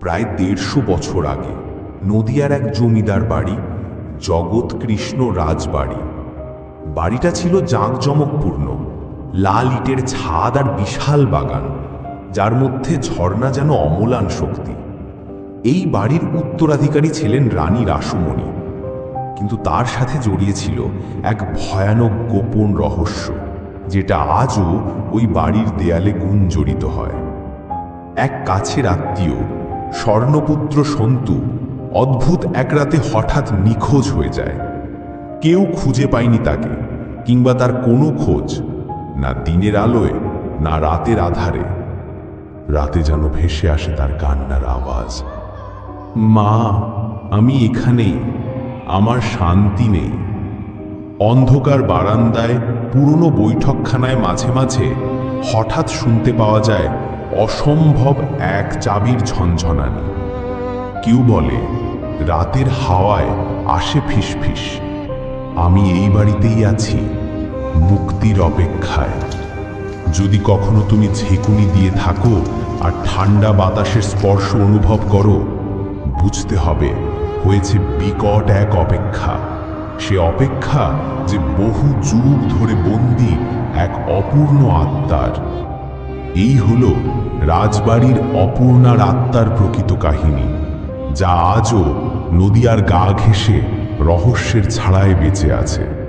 প্রায় দেড়শো বছর আগে, নদিয়ার এক জমিদার বাড়ি, জগৎ কৃষ্ণ রাজবাড়ি বাড়িটা ছিল জাঁকজমকপূর্ণ, লাল ইটের ছাদ আর বিশাল বাগান, যার মধ্যে ঝর্ণা যেন অমলান শক্তি। এই বাড়ির উত্তরাধিকারী ছিলেন রানী রাসুমণি, কিন্তু তার সাথে জড়িয়েছিল এক ভয়ানক গোপন রহস্য, যেটা আজও ওই বাড়ির দেয়ালে গুঞ্জরিত হয়। এক কাছের আত্মীয় স্বর্ণপুত্র সন্তু, অদ্ভুত এক রাতে হঠাৎ নিখোঁজ হয়ে যায়। কেউ খুঁজে পায়নি তাকে, কিংবা তার কোনো খোঁজ, না দিনের আলোয়, না রাতের আধারে। রাতে যেন ভেসে আসে তার কান্নার আওয়াজ। মা, আমি এখানেই, আমার শান্তি নেই। অন্ধকার বারান্দায়, পুরনো বৈঠকখানায় মাঝে মাঝে হঠাৎ শুনতে পাওয়া যায় অসম্ভব এক চাবির ঝনঝনানি। কেউ বলে, রাতের হাওয়ায় আসে ফিসফিস। আমি এই বাড়িতেই আছি, মুক্তির অপেক্ষায়। যদি কখনো তুমি ঝেকুনি দিয়ে থাকো আর ঠান্ডা বাতাসের স্পর্শ অনুভব করো, বুঝতে হবে হয়েছে বিকট এক অপেক্ষা। সে অপেক্ষা যে বহু যুগ ধরে বন্দি এক অপূর্ণ আত্মার। এই হল রাজবাড়ির অপূর্ণার আত্মার প্রকৃত কাহিনী, যা আজও নদিয়ার গা ঘেঁষে রহস্যের ছাড়ায় বেঁচে আছে।